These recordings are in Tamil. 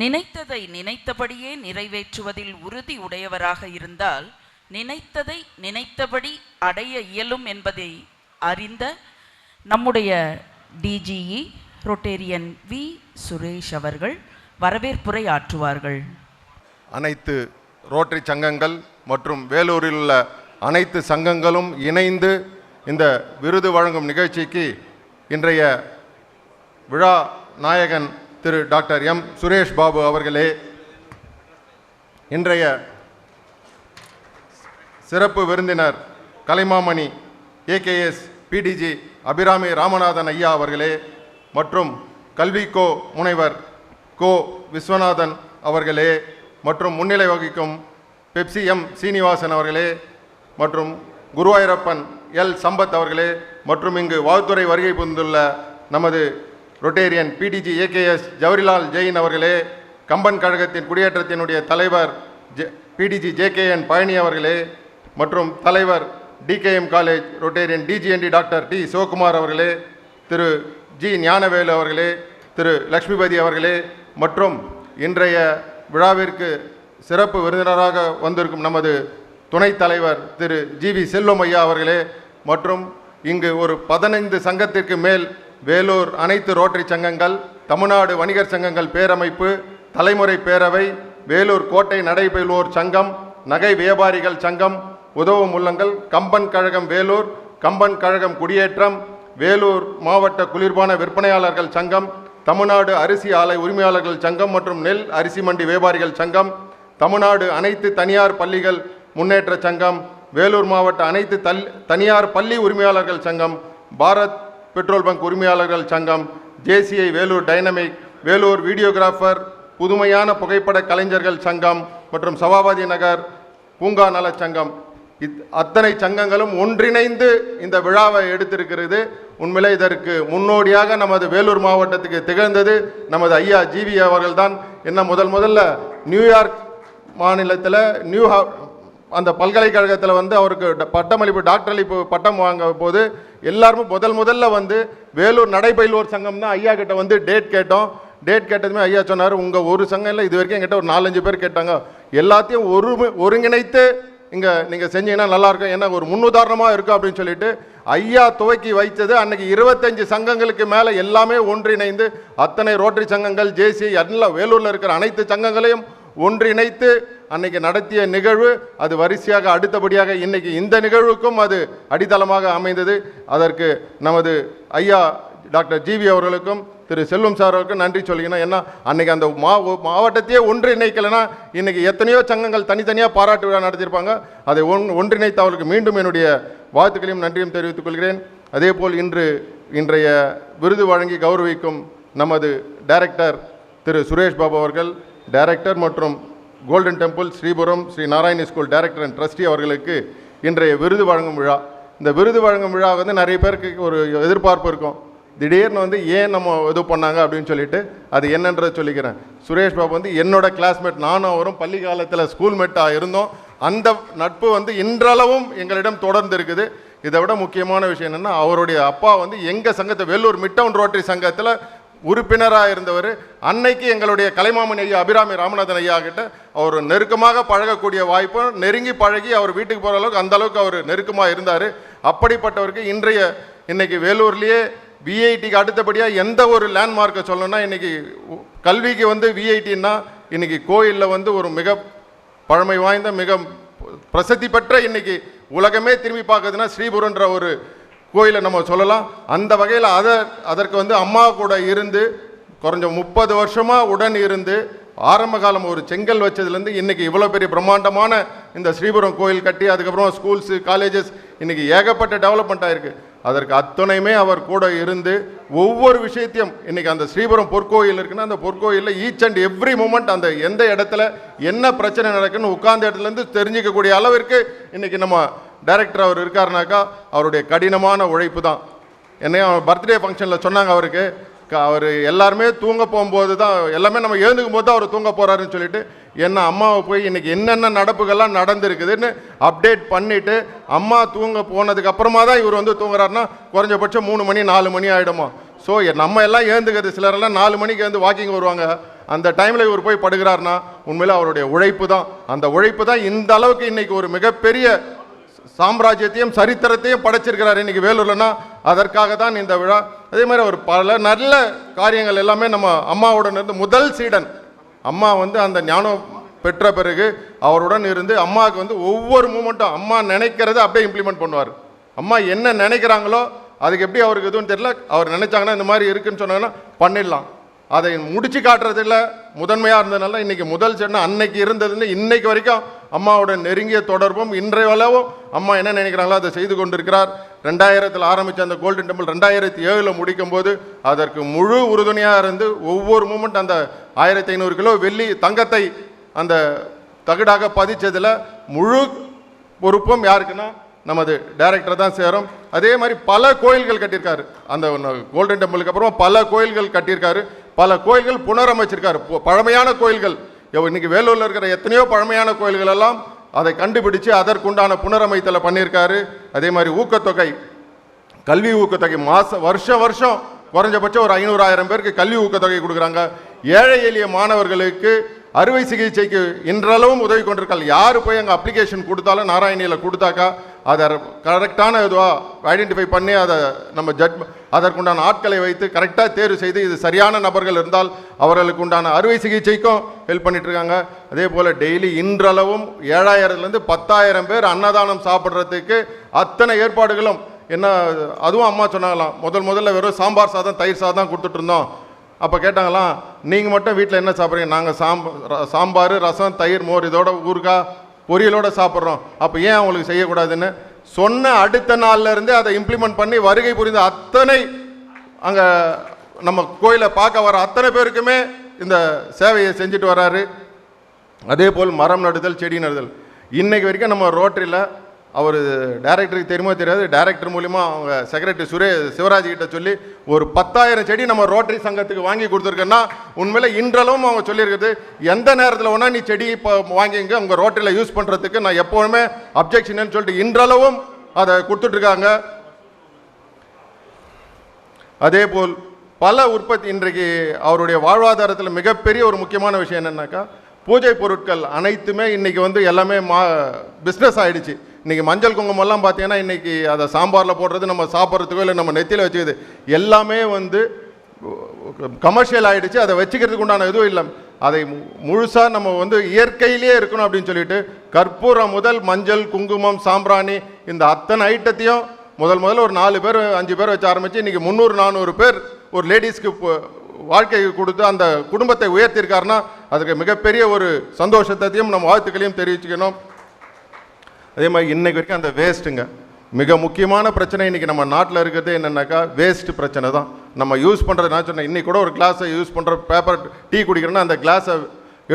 நினைத்ததை நினைத்தபடியே நிறைவேற்றுவதில் உறுதி உடையவராக இருந்தால் நினைத்ததை நினைத்தபடி அடைய இயலும் என்பதை அறிந்த நம்முடைய டிஜிஇ ரொட்டேரியன் வி சுரேஷ் அவர்கள் வரவேற்புரை ஆற்றுவார்கள். அனைத்து ரோட்டரி சங்கங்கள் மற்றும் வேலூரில் உள்ள அனைத்து சங்கங்களும் இணைந்து இந்த விருது வழங்கும் நிகழ்ச்சிக்கு இன்றைய விழா நாயகன் திரு டாக்டர் எம். சுரேஷ் பாபு அவர்களே இன்றைய சிறப்பு விருந்தினர் கலைமாமணி ஏகேஎஸ் பிடிஜி அபிராமி ராமநாதன் ஐயா அவர்களே மற்றும் கல்வி கோ முனைவர் கோ விஸ்வநாதன் அவர்களே மற்றும் முன்னிலை வகிக்கும் பெப்சி எம். சீனிவாசன் அவர்களே மற்றும் குருவாயூரப்பன் எல். சம்பத் அவர்களே மற்றும் இங்கு வாழ்த்துறை வருகை புரிந்துள்ள நமது Rotarian PDG AKS Jawaharlal Jain அவர்களே கம்பன் கழகத்தின் குடியேற்றத்தினுடைய தலைவர் ஜெ பிடிஜி ஜேகேஎன் பழனி அவர்களே மற்றும் தலைவர் TKM college Rotarian DGND doctor D Sivakumar அவர்களே திரு ஜி ஞானவேலு அவர்களே திரு லக்ஷ்மிபதி அவர்களே மற்றும் இன்றைய விழாவிற்கு சிறப்பு விருந்தினராக வந்திருக்கும் நமது துணைத் தலைவர் திரு ஜிவி செல்வம் ஐயா அவர்களே மற்றும் இங்கு ஒரு பதினைந்து சங்கத்திற்கு மேல் வேலூர் அனைத்து ரோட்டரி சங்கங்கள் தமிழ்நாடு வணிகர் சங்கங்கள் பேரமைப்பு தலைமுறை பேரவை வேலூர் கோட்டை நடைபெறுவோர் சங்கம் நகை வியாபாரிகள் சங்கம் உதவும் உள்ளங்கள் கம்பன் கழகம் வேலூர் கம்பன் கழகம் குடியேற்றம் வேலூர் மாவட்ட குளிர்பான விற்பனையாளர்கள் சங்கம் தமிழ்நாடு அரிசி ஆலை உரிமையாளர்கள் சங்கம் மற்றும் நெல் அரிசி மண்டி வியாபாரிகள் சங்கம் தமிழ்நாடு அனைத்து தனியார் பள்ளிகள் முன்னேற்ற சங்கம் வேலூர் மாவட்ட அனைத்து தல் தனியார் பள்ளி உரிமையாளர்கள் சங்கம் பாரத் பெட்ரோல் பங்க் உரிமையாளர்கள் சங்கம் JCI Vellore dynamic Vellore videographer புதுமையான புகைப்பட கலைஞர்கள் சங்கம் மற்றும் சபாபதி நகர் பூங்கா நலச் சங்கம். இத் அத்தனை சங்கங்களும் ஒன்றிணைந்து இந்த விழாவை எடுத்திருக்கிறது. உண்மையிலே இதற்கு முன்னோடியாக நமது வேலூர் மாவட்டத்துக்கு திகழ்ந்தது நமது ஐயா ஜிவி அவர்கள்தான். என்ன முதல் முதல்ல நியூயார்க் மாநிலத்தில் நியூ அந்த பல்கலைக்கழகத்தில் வந்து அவருக்கு ட- பட்டமளிப்பு டாக்டரளிப்பு பட்டம் வாங்க போது எல்லாருமே முதல் முதல்ல வந்து வேலூர் நடைபயிலோர் சங்கம் தான் ஐயா கிட்ட வந்து டேட் கேட்டோம். டேட் கேட்டதுமே ஐயா சொன்னார் உங்கள் ஒரு சங்கம் இல்லை இது வரைக்கும் என்கிட்ட ஒரு நாலஞ்சு பேர் கேட்டாங்க. எல்லாத்தையும் ஒரு ஒருங்கிணைத்து இங்கே நீங்கள் செஞ்சீங்கன்னா நல்லாயிருக்கும். ஏன்னா ஒரு முன்னுதாரணமாக இருக்கும் அப்படின்னு சொல்லிட்டு ஐயா துவக்கி வைத்தது அன்னைக்கு இருபத்தஞ்சு சங்கங்களுக்கு மேலே எல்லாமே ஒன்றிணைந்து அத்தனை ரோட்டரி சங்கங்கள் ஜேசி எல்லாம் வேலூரில் இருக்கிற அனைத்து சங்கங்களையும் ஒன்றிணைத்து அன்னைக்கு நடத்திய நிகழ்வு அது வரிசையாக அடுத்தபடியாக இன்னைக்கு இந்த நிகழ்வுக்கும் அது அடித்தளமாக அமைந்தது. அதற்கு நமது ஐயா டாக்டர் ஜிவி அவர்களுக்கும் திரு செல்வம் சார் அவருக்கும் நன்றி சொல்லிக்கணும் ஏன்னா அன்னைக்கு அந்த மா மாவட்டத்தையே ஒன்றிணைக்கலைன்னா இன்னைக்கு எத்தனையோ சங்கங்கள் தனித்தனியாக பாராட்டு விழா நடத்தியிருப்பாங்க. அதை ஒன் ஒன்றிணைத்து அவர்களுக்கு மீண்டும் என்னுடைய வாழ்த்துக்களையும் நன்றியும் தெரிவித்துக் கொள்கிறேன். அதேபோல் இன்று இன்றைய விருது வழங்கி கௌரவிக்கும் நமது டைரக்டர் திரு சுரேஷ் பாபு அவர்கள் டைரக்டர் மற்றும் golden temple Sripuram Sri Narayani school director and trustee அவர்களுக்கு இன்றைய விருது வழங்கும் விழா. இந்த விருது வழங்கும் விழா வந்து நிறைய பேருக்கு ஒரு எதிர்பார்ப்பு இருக்கும். திடீர்னு வந்து ஏன் நம்ம இது பண்ணாங்க அப்படின்னு சொல்லிட்டு அது என்னன்றதை சொல்லிக்கிறேன். சுரேஷ் பாபு வந்து என்னோட கிளாஸ்மேட் நானும் அவரும் பள்ளி காலத்தில் ஸ்கூல்மேட்டாக இருந்தோம். அந்த நட்பு வந்து இன்றளவும் எங்களிடம் தொடர்ந்து இருக்குது. இதை விட முக்கியமான விஷயம் என்னென்னா அவருடைய அப்பா வந்து எங்கள் சங்கத்தை வேலூர் மிட்டவுன் ரோட்டரி சங்கத்தில் உறுப்பினராக இருந்தவர். அன்னைக்கு எங்களுடைய கலைமாமன் ஐயா அபிராமி ராமநாதன் ஐயா கிட்ட அவர் நெருக்கமாக பழகக்கூடிய வாய்ப்பும் நெருங்கி பழகி அவர் வீட்டுக்கு போகிற அளவுக்கு அந்த அளவுக்கு அவர் நெருக்கமாக இருந்தார். அப்படிப்பட்டவருக்கு இன்றைய இன்னைக்கு வேலூர்லேயே விஐடிக்கு அடுத்தபடியாக எந்த ஒரு லேண்ட்மார்க்கை சொல்லணும்னா இன்றைக்கி கல்விக்கு வந்து விஐடின்னா இன்றைக்கி கோயிலில் வந்து ஒரு மிக பழமை வாய்ந்த மிக பிரசித்தி பெற்ற இன்னைக்கு உலகமே திரும்பி பார்க்குதுன்னா ஸ்ரீபுரன்ற ஒரு கோயிலை நம்ம சொல்லலாம். அந்த வகையில் அதை அதற்கு வந்து அம்மா கூட இருந்து குறைஞ்ச முப்பது வருஷமாக உடன் இருந்து ஆரம்ப காலம் ஒரு செங்கல் வச்சதுலேருந்து இன்னைக்கு இவ்வளோ பெரிய பிரம்மாண்டமான இந்த ஸ்ரீபுரம் கோயில் கட்டி அதுக்கப்புறம் ஸ்கூல்ஸு காலேஜஸ் இன்றைக்கி ஏகப்பட்ட டெவலப்மெண்ட் ஆகிருக்கு அதற்கு அத்துணையுமே அவர் கூட இருந்து ஒவ்வொரு விஷயத்தையும் இன்னைக்கு அந்த ஸ்ரீபுரம் பொற்கோயில் இருக்குன்னா அந்த பொற்கோயிலில் ஈச் அண்ட் எவ்ரி மூமெண்ட் அந்த எந்த இடத்துல என்ன பிரச்சனை நடக்குன்னு உட்கார்ந்த இடத்துலேருந்து தெரிஞ்சிக்கக்கூடிய அளவிற்கு இன்றைக்கி நம்ம டைரக்டர் அவர் இருக்காருனாக்கா அவருடைய கடினமான உழைப்பு தான். என்னைய பர்த்டே ஃபங்க்ஷனில் சொன்னாங்க அவருக்கு. அவர் எல்லாருமே தூங்க போகும்போது தான் எல்லாமே நம்ம எழுந்துக்கும் போது தான் அவர் தூங்க போகிறாருன்னு சொல்லிட்டு என்ன அம்மாவை போய் இன்றைக்கி என்னென்ன நடப்புகள்லாம் நடந்திருக்குதுன்னு அப்டேட் பண்ணிவிட்டு அம்மா தூங்க போனதுக்கப்புறமா தான் இவர் வந்து தூங்குறாருன்னா குறைஞ்சபட்சம் மூணு மணி நாலு மணி ஆகிடுமா ஸோ நம்ம எல்லாம் ஏந்துக்கிறது சிலரெல்லாம் நாலு மணிக்கு வந்து வாக்கிங் வருவாங்க. அந்த டைமில் இவர் போய் படுகிறார்னா உண்மையில் அவருடைய உழைப்பு தான். அந்த உழைப்பு தான் இந்த அளவுக்கு இன்றைக்கி ஒரு மிகப்பெரிய சாம்ராஜ்யத்தையும் சரித்திரத்தையும் படைச்சிருக்கிறார் இன்றைக்கி வேலூர்லனா அதற்காக தான் இந்த விழா. அதே மாதிரி அவர் பல நல்ல காரியங்கள் எல்லாமே நம்ம அம்மாவுடன் இருந்து முதல் சீடன். அம்மா வந்து அந்த ஞானம் பெற்ற பிறகு அவருடன் இருந்து அம்மாவுக்கு வந்து ஒவ்வொரு மூமெண்ட்டும் அம்மா நினைக்கிறத அப்படியே இம்ப்ளிமெண்ட் பண்ணுவார். அம்மா என்ன நினைக்கிறாங்களோ அதுக்கு எப்படி அவருக்கு எதுவும் தெரியல. அவர் நினைச்சாங்கன்னா இந்த மாதிரி இருக்குன்னு சொன்னாங்கன்னா பண்ணிடலாம். அதை முடிச்சு காட்டுறதுல முதன்மையாக இருந்ததுனால இன்னைக்கு முதல் சென்னை அன்னைக்கு இருந்ததுன்னு இன்னைக்கு வரைக்கும் அம்மாவோட நெருங்கிய தொடர்பும் இன்றைய அளவும் அம்மா என்ன நினைக்கிறாங்களோ அதை செய்து கொண்டிருக்கிறார். ரெண்டாயிரத்தில் ஆரம்பித்த அந்த கோல்டன் டெம்பிள் ரெண்டாயிரத்தி ஏழில் முடிக்கும் போது அதற்கு முழு உறுதுணையாக இருந்து ஒவ்வொரு மூமெண்ட் அந்த ஆயிரத்தி ஐநூறு கிலோ வெள்ளி தங்கத்தை அந்த தகடாக பதிச்சதில் முழு பொறுப்பும் யாருக்குன்னா நமது டைரக்டர் தான் சேரும். அதே மாதிரி பல கோயில்கள் கட்டியிருக்காரு. அந்த கோல்டன் டெம்பிளுக்கு அப்புறமா பல கோயில்கள் கட்டியிருக்காரு. பல கோயில்கள் புனரமைச்சிருக்காரு. பழமையான கோயில்கள். இன்னைக்கு வேலூரில் இருக்கிற எத்தனையோ பழமையான கோயில்கள் எல்லாம் அதை கண்டுபிடிச்சு அதற்குண்டான புனரமைத்தலை பண்ணியிருக்காரு. அதே மாதிரி ஊக்கத்தொகை கல்வி ஊக்கத்தொகை. மாச வருஷம் வருஷம் குறைஞ்சபட்சம் ஒரு ஐநூறாயிரம் பேருக்கு கல்வி ஊக்கத்தொகை கொடுக்குறாங்க. ஏழை எளிய மாணவர்களுக்கு அறுவை சிகிச்சைக்கு இன்றளவும் உதவி கொண்டிருக்காள். யார் போய் அங்கே அப்ளிகேஷன் கொடுத்தாலும் நாராயணியில் கொடுத்தாக்கா அதை கரெக்டான இதுவாக ஐடென்டிஃபை பண்ணி அதை நம்ம ஜட் அதற்குண்டான ஆட்களை வைத்து கரெக்டாக தேர்வு செய்து இது சரியான நபர்கள் இருந்தால் அவர்களுக்கு உண்டான அறுவை சிகிச்சைக்கும் ஹெல்ப் பண்ணிகிட்ருக்காங்க அதே போல் டெய்லி இன்றளவும் ஏழாயிரத்துலேருந்து பத்தாயிரம் பேர் அன்னதானம் சாப்பிட்றதுக்கு அத்தனை ஏற்பாடுகளும் என்ன அதுவும் அம்மா சொன்னாங்களாம். முதல் முதல்ல வெறும் சாம்பார் சாதம் தயிர் சாதம் கொடுத்துட்ருந்தோம் அப்போ கேட்டாங்களாம் நீங்கள் மட்டும் வீட்டில் என்ன சாப்பிட்றீங்க? நாங்கள் சாம்பார் சாம்பார் ரசம் தயிர் மோர் இதோட ஊறுகாய் பொரியலோட சாப்பிட்றோம். அப்போ ஏன் அவங்களுக்கு செய்யக்கூடாதுன்னு? சொன்ன அடுத்த நாள்லேருந்தே அதை இம்ப்ளிமெண்ட் பண்ணி வருகை புரிந்த அத்தனை அங்கே நம்ம கோயிலை பார்க்க வர அத்தனை பேருக்குமே இந்த சேவையை செஞ்சுட்டு வராரு. அதே போல் மரம் நடுதல் செடி நடுதல். இன்றைக்கு வரைக்கும் நம்ம ரோட்டரியில் அவர் டைரக்டருக்கு தெரியுமோ தெரியாது டைரக்டர் மூலிமா அவங்க செக்ரட்டரி சுரே சிவராஜ் கிட்ட சொல்லி ஒரு பத்தாயிரம் செடி நம்ம ரோட்டரி சங்கத்துக்கு வாங்கி கொடுத்துருக்கேன்னா உண்மையில் இன்றளவும் அவங்க சொல்லியிருக்குது எந்த நேரத்தில் வேணால் நீ செடி இப்போ வாங்கிங்க உங்கள் ரோட்டரியில் யூஸ் பண்ணுறதுக்கு நான் எப்போவுமே அப்ஜெக்ஷன் சொல்லிட்டு இன்றளவும் அதை கொடுத்துட்ருக்காங்க. அதே போல் பல உற்பத்தி இன்றைக்கு அவருடைய வாழ்வாதாரத்தில் மிகப்பெரிய ஒரு முக்கியமான விஷயம் என்னன்னாக்கா பூஜை பொருட்கள் அனைத்துமே இன்றைக்கி வந்து எல்லாமே மா பிஸ்னஸ் ஆகிடுச்சு இன்றைக்கி மஞ்சள் குங்குமம்லாம் பார்த்தீங்கன்னா இன்றைக்கி அதை சாம்பாரில் போடுறது நம்ம சாப்பிட்றதுக்கோ இல்லை நம்ம நெத்தியில் வச்சுக்கிறது எல்லாமே வந்து கமர்ஷியல் ஆகிடுச்சு அதை வச்சுக்கிறதுக்கு உண்டான இதுவும் இல்லை. அதை முழுசாக நம்ம வந்து இயற்கையிலேயே இருக்கணும் அப்படின்னு சொல்லிட்டு கற்பூரம் முதல் மஞ்சள் குங்குமம் சாம்பிராணி இந்த அத்தனை ஐட்டத்தையும் முதல் முதல்ல ஒரு நாலு பேர் அஞ்சு பேர் வச்சு ஆரம்பிச்சு இன்றைக்கி முந்நூறு நானூறு பேர் ஒரு லேடிஸ்க்கு வாழ்க்கையை கொடுத்து அந்த குடும்பத்தை உயர்த்தியிருக்காருன்னா அதுக்கு மிகப்பெரிய ஒரு சந்தோஷத்தையும் நம்ம வாழ்த்துக்களையும் தெரிவிச்சுக்கணும். அதே மாதிரி இன்றைக்கு வரைக்கும் அந்த வேஸ்ட்டுங்க மிக முக்கியமான பிரச்சனை இன்றைக்கி நம்ம நாட்டில் இருக்கிறது என்னென்னாக்கா வேஸ்ட் பிரச்சனை தான். நம்ம யூஸ் பண்ணுறது நான் சொன்னேன் இன்றைக்கி கூட ஒரு கிளாஸை யூஸ் பண்ணுற பேப்பர் டீ குடிக்கிறோன்னா அந்த கிளாஸை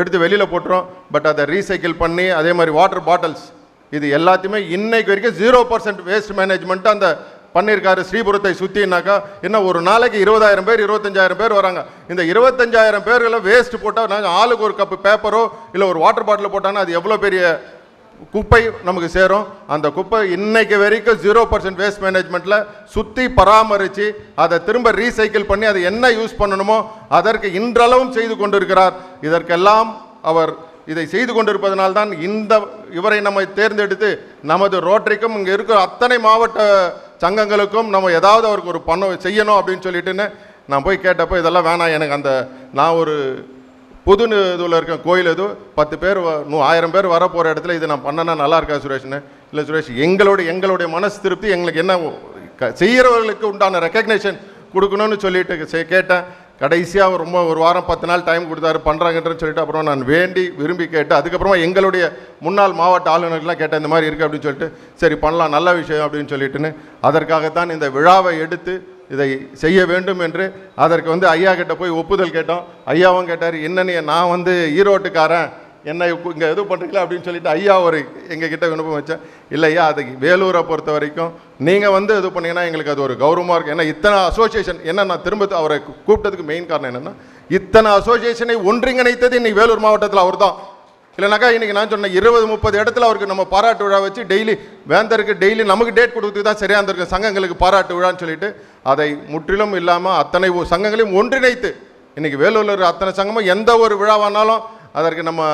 எடுத்து வெளியில் போட்டுரும். பட் அதை ரீசைக்கிள் பண்ணி அதே மாதிரி வாட்டர் பாட்டில்ஸ் இது எல்லாத்தையுமே இன்றைக்கு வரைக்கும் ஜீரோ பர்சன்ட் வேஸ்ட் மேனேஜ்மெண்ட் அந்த பண்ணியிருக்காரு ஸ்ரீபுரத்தை சுற்றினாக்கா என்ன ஒரு நாளைக்கு இருபதாயிரம் பேர் இருபத்தஞ்சாயிரம் பேர் வராங்க. இந்த இருபத்தஞ்சாயிரம் பேர்களை வேஸ்ட் போட்டால் நாங்கள் ஆளுக்கு ஒரு கப்பு பேப்பரோ இல்லை ஒரு வாட்டர் பாட்டில் போட்டாங்கன்னா அது எவ்வளோ பெரிய குப்பை நமக்கு சேரும். அந்த குப்பை இன்னைக்கு வரைக்கும் ஜீரோ பர்சன்ட் வேஸ்ட் மேனேஜ்மெண்ட்டில் சுற்றி பராமரித்து அதை திரும்ப ரீசைக்கிள் பண்ணி அதை என்ன யூஸ் பண்ணணுமோ அதற்கு இன்றளவும் செய்து கொண்டிருக்கிறார். இதற்கெல்லாம் அவர் இதை செய்து கொண்டிருப்பதனால்தான் இந்த இவரை நம்ம தேர்ந்தெடுத்து நமது ரோட்டரிக்கும் இங்கே இருக்கிற அத்தனை மாவட்ட சங்கங்களுக்கும் நம்ம ஏதாவது அவருக்கு ஒரு பண்ண செய்யணும் அப்படின்னு சொல்லிட்டுன்னு நான் போய் கேட்டப்போ இதெல்லாம் வேணாம். எனக்கு அந்த நான் ஒரு புது இதில் இருக்க கோயில் எதுவும் பத்து பேர் வ- நூ ஆயிரம் பேர் வர போகிற இடத்துல இதை நான் பண்ணனா நல்லா இருக்கா சுரேஷ்னு இல்லை சுரேஷ் எங்களுடைய எங்களுடைய மனசு திருப்தி எங்களுக்கு என்ன க- செய்கிறவர்களுக்கு உண்டான ரெக்கக்னேஷன் கொடுக்கணும்னு சொல்லிட்டு செ- கேட்டேன். கடைசியாக ரொம்ப ஒரு வாரம் பத்து நாள் டைம் கொடுத்தாரு பண்ணுறாங்கன்றன்னு சொல்லிட்டு அப்புறம் நான் வேண்டி விரும்பி கேட்டு அதுக்கப்புறமா எங்களுடைய முன்னாள் மாவட்ட ஆளுநர்கள்லாம் கேட்டேன் இந்த மாதிரி இருக்குது அப்படின்னு சொல்லிட்டு சரி பண்ணலாம் நல்ல விஷயம் அப்படின்னு சொல்லிட்டுன்னு. அதற்காகத்தான் இந்த விழாவை எடுத்து இதை செய்ய வேண்டும் என்று அதற்கு வந்து ஐயா கிட்ட போய் ஒப்புதல் கேட்டோம். ஐயாவும் கேட்டார் என்னன்னு நான் வந்து ஈரோட்டுக்காரன். என்ன இங்கே எதுவும் பண்ணுறீங்களா அப்படின்னு சொல்லிட்டு ஐயா ஒரு எங்கள் கிட்ட விண்ணப்பம் வச்சேன் இல்லையா அது வேலூரை பொறுத்த வரைக்கும் நீங்கள் வந்து இது பண்ணீங்கன்னா எங்களுக்கு அது ஒரு கௌரவமாக இருக்கும் ஏன்னா இத்தனை அசோசியேஷன் என்ன நான் திரும்ப அவரை கூப்பிட்டதுக்கு மெயின் காரணம் என்னென்னா இத்தனை அசோசியேஷனை ஒன்றிணைத்தது இன்னைக்கு வேலூர் மாவட்டத்தில் அவர் தான் இல்லைனாக்கா இன்றைக்கி நான் சொன்னேன் இருபது முப்பது இடத்துல அவருக்கு நம்ம பாராட்டு விழா வச்சு டெய்லி வேந்தருக்கு டெய்லி நமக்கு டேட் கொடுத்துட்டு தான் சரியாக இருந்திருக்கு சங்கங்களுக்கு பாராட்டு விழான்னு சொல்லிட்டு அதை முற்றிலும் இல்லாமல் அத்தனை சங்கங்களையும் ஒன்றிணைத்து இன்றைக்கி வேலூரில் அத்தனை சங்கமும் எந்த ஒரு விழாவானாலும் அதற்கு நம்ம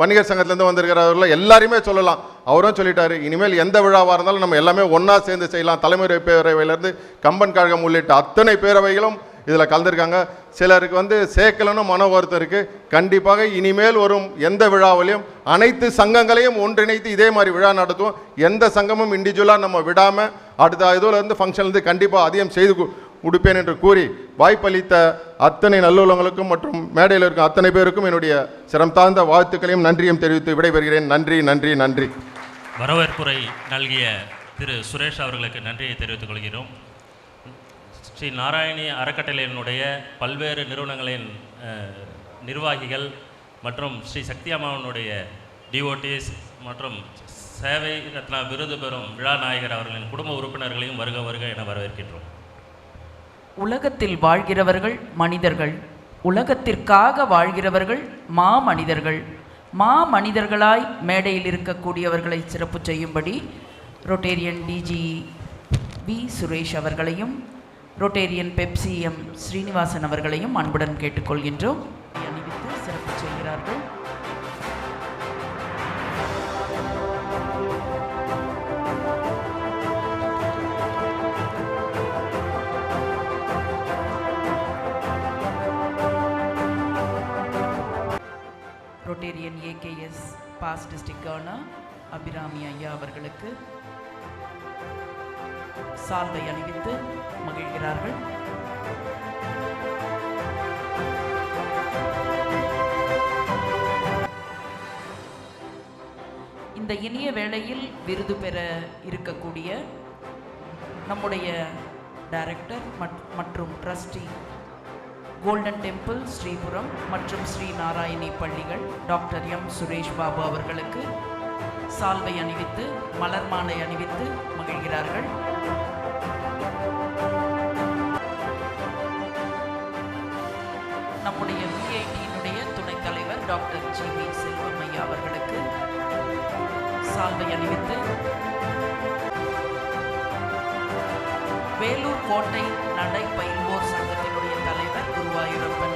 வணிகர் சங்கத்திலேருந்து வந்திருக்கிறவர்கள் எல்லாரையுமே சொல்லலாம். அவரும் சொல்லிட்டாரு இனிமேல் எந்த விழாவாக இருந்தாலும் நம்ம எல்லாமே ஒன்றா சேர்ந்து செய்யலாம். தலைமுறை பேரவையிலேருந்து கம்பன் கழகம் உள்ளிட்ட அத்தனை பேரவைகளும் இதில் கலந்துருக்காங்க. சிலருக்கு வந்து சேர்க்கலன்னு மன வருத்தம் இருக்குது கண்டிப்பாக இனிமேல் வரும் எந்த விழாவிலையும் அனைத்து சங்கங்களையும் ஒன்றிணைத்து இதே மாதிரி விழா நடத்துவோம். எந்த சங்கமும் இண்டிவிஜுவலாக நம்ம விடாமல் அடுத்த இதுலேருந்து இருந்து ஃபங்க்ஷன்லேருந்து கண்டிப்பாக அதிகம் செய்து உடுப்பேன் கொடுப்பேன் என்று கூறி வாய்ப்பளித்த அத்தனை நல்லுள்ளங்களுக்கும் மற்றும் மேடையில் இருக்கும் அத்தனை பேருக்கும் என்னுடைய சிரம் தாழ்ந்த வாழ்த்துக்களையும் நன்றியும் தெரிவித்து விடைபெறுகிறேன். நன்றி நன்றி நன்றி. வரவேற்புரை நல்கிய திரு சுரேஷ் அவர்களுக்கு நன்றியை தெரிவித்துக் கொள்கிறோம். ஸ்ரீ நாராயணி அறக்கட்டளையினுடைய பல்வேறு நிறுவனங்களின் நிர்வாகிகள் மற்றும் ஸ்ரீ சக்தி அம்மாவனுடைய டிஓடிஸ் மற்றும் சேவை ரத்னா விருது பெறும் விழா நாயகர் அவர்களின் குடும்ப உறுப்பினர்களையும் வருக வருக என வரவேற்கின்றோம். உலகத்தில் வாழ்கிறவர்கள் மனிதர்கள். உலகத்திற்காக வாழ்கிறவர்கள் மா மனிதர்கள் மா மனிதர்களாய் மேடையில் இருக்கக்கூடியவர்களை சிறப்பு செய்யும்படி ரொட்டேரியன் டிஜி வி சுரேஷ் அவர்களையும் ரொட்டேரியன் பெப்சி எம் ஸ்ரீனிவாசன் அவர்களையும் அன்புடன் கேட்டுக்கொள்கின்றோம். அணிவித்து சிறப்பு செய்கிறார்கள். Rotarian AKS past district governor Abirami ஐயா அவர்களுக்கு சால்வை அணிவித்து மகிழ்கிறார்கள். இந்த இனிய வேளையில் விருது பெற இருக்கக்கூடிய நம்முடைய டைரக்டர் மற்றும் ட்ரஸ்டி கோல்டன் டெம்பிள் ஸ்ரீபுரம் மற்றும் ஸ்ரீ நாராயணி பள்ளிகள் டாக்டர் எம். சுரேஷ் பாபு அவர்களுக்கு சால்வை அணிவித்து மலர் மாலை அணிவித்து மகிழ்கிறார்கள். நம்முடைய விஐடியினுடைய துணைத் தலைவர் டாக்டர் ஜி வி செல்வமையா அவர்களுக்கு சால்வை அணிவித்து வேலூர் கோட்டை நடை பயில்வோர் சங்கத்தினுடைய தலைவர் குருவாயூரப்பன்